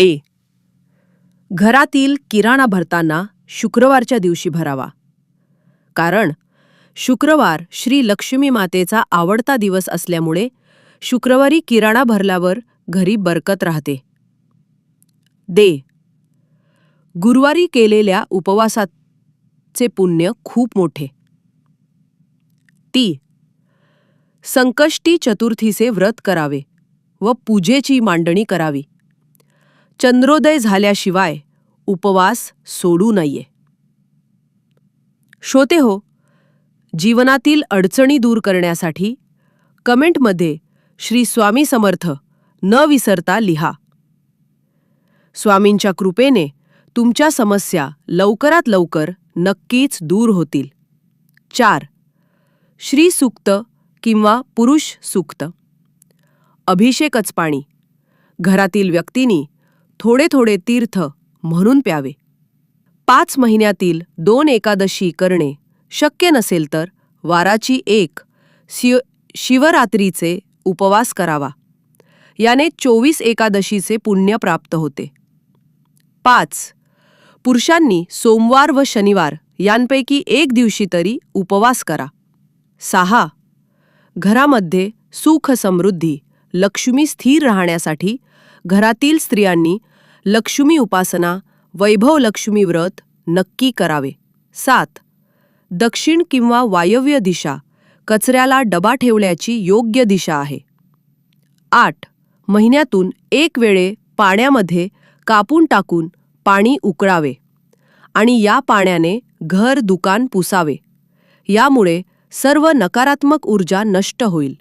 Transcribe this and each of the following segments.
ए. घरातील किराणा भरताना शुक्रवारच्या दिवशी भरावा. कारण शुक्रवार श्री लक्ष्मी मातेचा आवडता दिवस असल्यामुळे शुक्रवारी किराणा भरल्यावर घरी बरकत राहते. दे. गुरुवारी केलेल्या उपवासाचे पुण्य खूप मोठे. ती. संकष्टी चतुर्थीचे व्रत करावे व पूजेची मांडणी करावी. चंद्रोदय झाल्याशिवाय उपवास सोडू नये. श्रोते हो जीवनातील अडचणी दूर करण्यासाठी कमेंटमध्ये श्री स्वामी समर्थ न विसरता लिहा. स्वामींच्या कृपेने तुमच्या समस्या लवकरात लवकर नक्कीच दूर होतील. चार श्री सुक्त किंवा पुरुष सूक्त. अभिषेकच पाणी. घरातील व्यक्तींनी थोडे थोडे तीर्थ म्हणून प्यावे. पाच महिन्यातील दोन एकादशी करणे शक्य नसेल तर वाराची एक शिव शिवरात्रीचे उपवास करावा. याने चोवीस एकादशीचे पुण्य प्राप्त होते. पाच पुरुषांनी सोमवार व शनिवार यांपैकी एक दिवशी तरी उपवास करा. सहा घरामध्ये सुख समृद्धी लक्ष्मी स्थिर राहण्यासाठी घरातील स्त्रियांनी लक्ष्मी उपासना वैभव लक्ष्मी व्रत नक्की करावे. सात दक्षिण किंवा वायव्य दिशा कचऱ्याला डबा ठेवल्याची योग्य दिशा आहे. आठ महिन्यातून एक वेळे पाण्यामध्ये कापून टाकून पाणी उकळावे आणि या पाण्याने घर दुकान पुसावे. यामुळे सर्व नकारात्मक ऊर्जा नष्ट होईल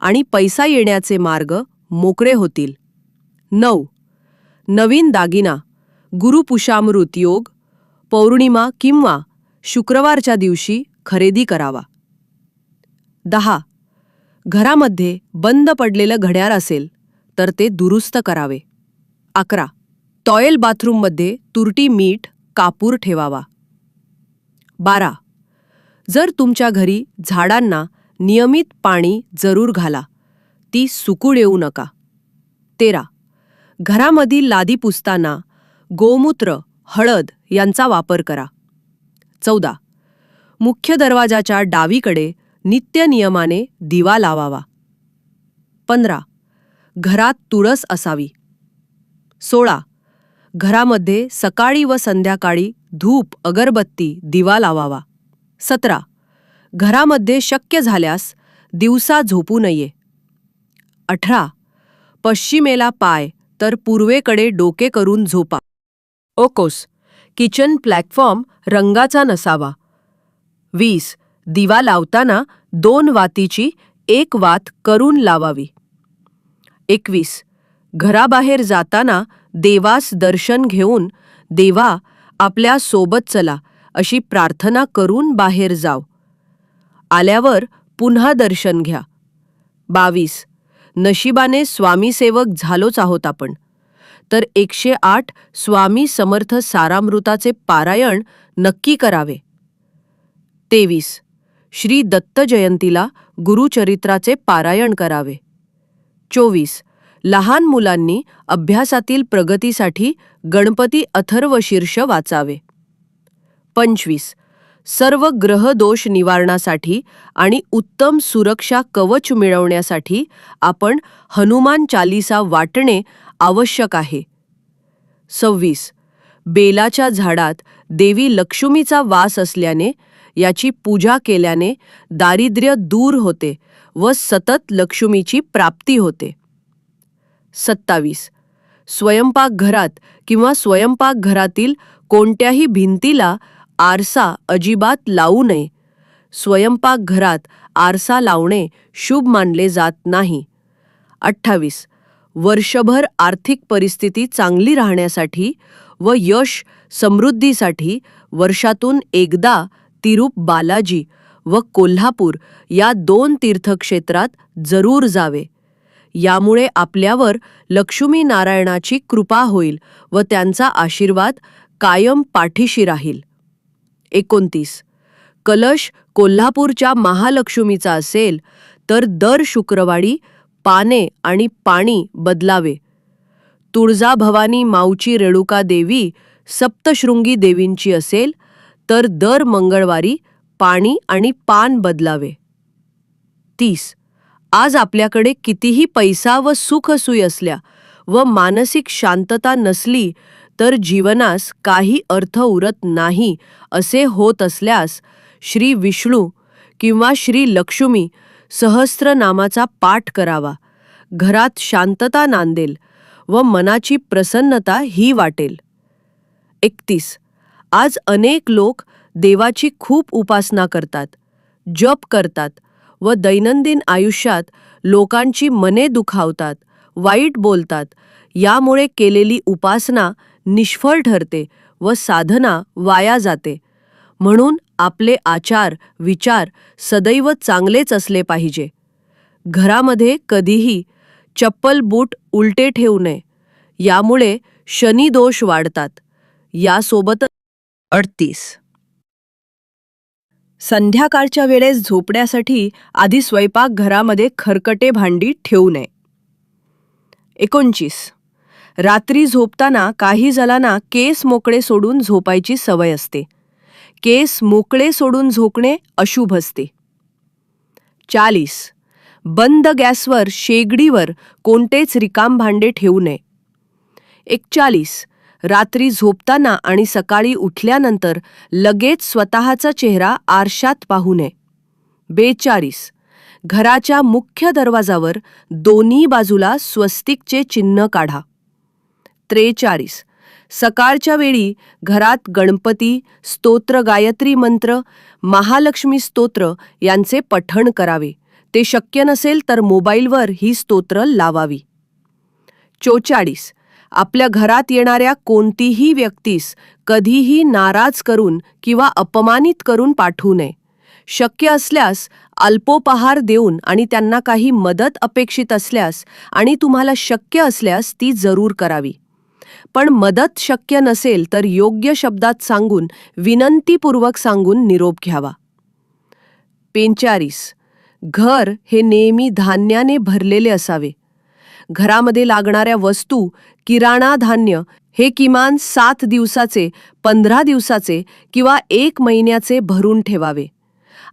आणि पैसा येण्याचे मार्ग मोकळे होतील. नऊ नवीन दागिना गुरुपुषामृत योग पौर्णिमा किंवा शुक्रवारच्या दिवशी खरेदी करावा. दहा. घरामध्ये बंद पडलेलं घड्याळ असेल तर ते दुरुस्त करावे. अकरा. टॉयल बाथरूममध्ये तुरटी मीठ कापूर ठेवावा. बारा. जर तुमच्या घरी झाडांना नियमित पाणी जरूर घाला ती सुकूळ येऊ नका. तेरा. घरामधील लादी पुसताना गोमूत्र हळद यांचा वापर करा. चौदा. मुख्य दरवाजाच्या डावीकडे नित्य नियमाने दिवा लावावा. पंधरा. घरात तुळस असावी. सोळा. घरामध्ये सकाळी व संध्याकाळी धूप अगरबत्ती दिवा लावावा. सतरा. घरामध्ये शक्य झाल्यास दिवसा झोपू नये. अठरा. पश्चिमेला पाय तर पूर्वेकडे डोके करून झोपा. ओकोस किचन प्लॅटफॉर्म रंगाचा नसावा. वीस दिवा लावताना दोन वातीची एक वात करून लावावी. एकवीस घराबाहेर जाताना देवास दर्शन घेऊन देवा आपल्यासोबत चला अशी प्रार्थना करून बाहेर जाव. आल्यावर पुन्हा दर्शन घ्या. बावीस नशिबाने स्वामीसेवक झालोच आहोत आपण. तर एकशे आठ स्वामी समर्थ सारामृताचे पारायण नक्की करावे. तेवीस. श्री दत्त जयंतीला गुरुचरित्राचे पारायण करावे. चोवीस. लहान मुलांनी अभ्यासातील प्रगतीसाठी गणपती अथर्व शीर्ष वाचावे. पंचवीस. सर्व ग्रहदोष निवारणासाठी आणि उत्तम सुरक्षा कवच मिळवण्यासाठी आपण हनुमान चालिसा वाटणे आवश्यक आहे. सव्वीस. बेलाच्या झाडात देवी लक्ष्मीचा वास असल्याने याची पूजा केल्याने दारिद्र्य दूर होते व सतत लक्ष्मीची प्राप्ती होते. सत्तावीस. स्वयंपाकघरात किंवा स्वयंपाकघरातील कोणत्याही भिंतीला आरसा अजिबात लावू नये. स्वयंपाकघरात आरसा लावणे शुभ मानले जात नाही. अठ्ठावीस. वर्षभर आर्थिक परिस्थिती चांगली राहण्यासाठी व यश समृद्धीसाठी वर्षातून एकदा तिरूप बालाजी व कोल्हापूर या दोन तीर्थक्षेत्रात जरूर जावे. यामुळे आपल्यावर लक्ष्मी नारायणाची कृपा होईल व त्यांचा आशीर्वाद कायम पाठीशी राहील. एकोणतीस. कलश कोल्हापूरच्या महालक्ष्मीचा असेल तर दर शुक्रवारी पाने आणि पाणी बदलावे. तुळजा भवानी माऊची रेणुका देवी सप्तशृंगी देवींची असेल तर दर मंगळवारी पाणी आणि पान बदलावे. तीस. आज आपल्याकडे कितीही पैसा व सुखसुई असल्या व मानसिक शांतता नसली तर जीवनास काही अर्थ उरत नाही असे होत असल्यास श्री विष्णू किंवा श्री लक्ष्मी सहस्रनामाचा पाठ करावा. घरात शांतता नांदेल व मनाची प्रसन्नता ही वाटेल. एकतीस. आज अनेक लोक देवाची खूप उपासना करतात जप करतात व दैनंदिन आयुष्यात लोकांची मने दुखावतात वाईट बोलतात. यामुळे केलेली उपासना निष्फळ ठरते व साधना वाया जाते. म्हणून आपले आचार विचार सदैव चांगलेच असले पाहिजे. घरामध्ये कधीही चप्पल बूट उलटे ठेवू नये. यामुळे शनिदोष वाढतात. यासोबत अडतीस. संध्याकाळच्या वेळेस झोपण्यासाठी आधी स्वयंपाक घरामध्ये खरकटे भांडी ठेवू नये. एकोणचीस. रात्री झोपताना काही जणांना केस मोकळे सोडून झोपायची सवय असते. केस मोकळे सोडून झोकणे अशुभ असते. चाळीस. बंद गॅसवर शेगडीवर कोणतेच रिकाम भांडे ठेवू नये. एकचाळीस. रात्री झोपताना आणि सकाळी उठल्यानंतर लगेच स्वतःचा चेहरा आरशात पाहू नये. बेचाळीस. घराच्या मुख्य दरवाजावर दोन्ही बाजूला स्वस्तिकचे चिन्ह काढा. त्रेचाळीस. सकाळच्या वेळी घरात गणपती स्तोत्र गायत्री मंत्र महालक्ष्मी स्तोत्र यांचे पठण करावे. ते शक्य नसेल तर मोबाईलवर ही स्तोत्र लावावी. चोचाळीस. आपल्या घरात येणाऱ्या कोणतीही व्यक्तीस कधीही नाराज करून किंवा अपमानित करून पाठवू नये. शक्य असल्यास अल्पोपहार देऊन आणि त्यांना काही मदत अपेक्षित असल्यास आणि तुम्हाला शक्य असल्यास ती जरूर करावी. पण मदत शक्य नसेल तर योग्य शब्दात सांगून विनंतीपूर्वक सांगून निरोप घ्यावा. पेंचारीस. घर हे नेहमी धान्याने भरलेले असावे. घरामध्ये लागणाऱ्या वस्तू किराणा धान्य हे किमान सात दिवसाचे पंधरा दिवसाचे किंवा एक महिन्याचे भरून ठेवावे.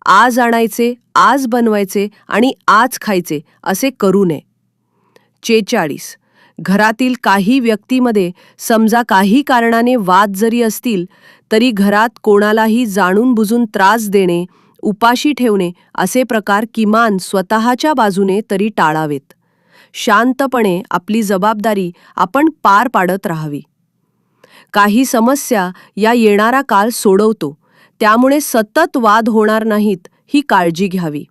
आज आणायचे आज बनवायचे आणि आज खायचे असे करू नये. चेचाळीस. घरातील काही व्यक्तीमध्ये समजा काही कारणाने वाद जरी असतील तरी घरात कोणालाही जाणून बुजून त्रास देणे उपाशी ठेवणे असे प्रकार किमान स्वतःच्या बाजूने तरी टाळावेत. शांतपणे आपली जबाबदारी आपण पार पाडत राहावी. काही समस्या या येणारा काळ सोडवतो त्यामुळे सतत वाद होणार नाहीत ही काळजी घ्यावी.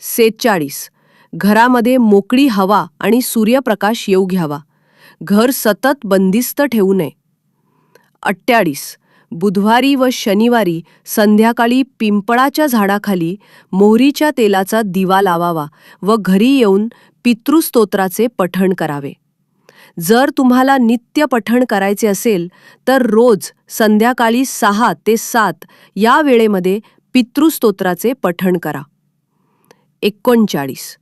सेहेचाळीस घरामध्ये मोकळी हवा आणि सूर्यप्रकाश येऊ घ्यावा. घर सतत बंदिस्त ठेवू नये. अठ्ठ्याळीस. बुधवारी व शनिवारी संध्याकाळी पिंपळाच्या झाडाखाली मोहरीच्या तेलाचा दिवा लावावा व घरी येऊन पितृस्तोत्राचे पठण करावे. जर तुम्हाला नित्य पठण करायचे असेल तर रोज संध्याकाळी सहा ते सात या वेळेमध्ये पितृस्तोत्राचे पठण करा. एकोणचाळीस.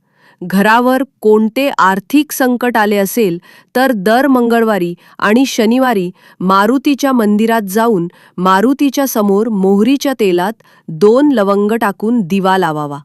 घरावर कोणते आर्थिक संकट आले असेल तर दर मंगळवारी आणि शनिवारी मारुतीच्या मंदिरात जाऊन मारुतीच्या समोर मोहरीच्या तेलात दोन लवंग टाकून दिवा लावावा.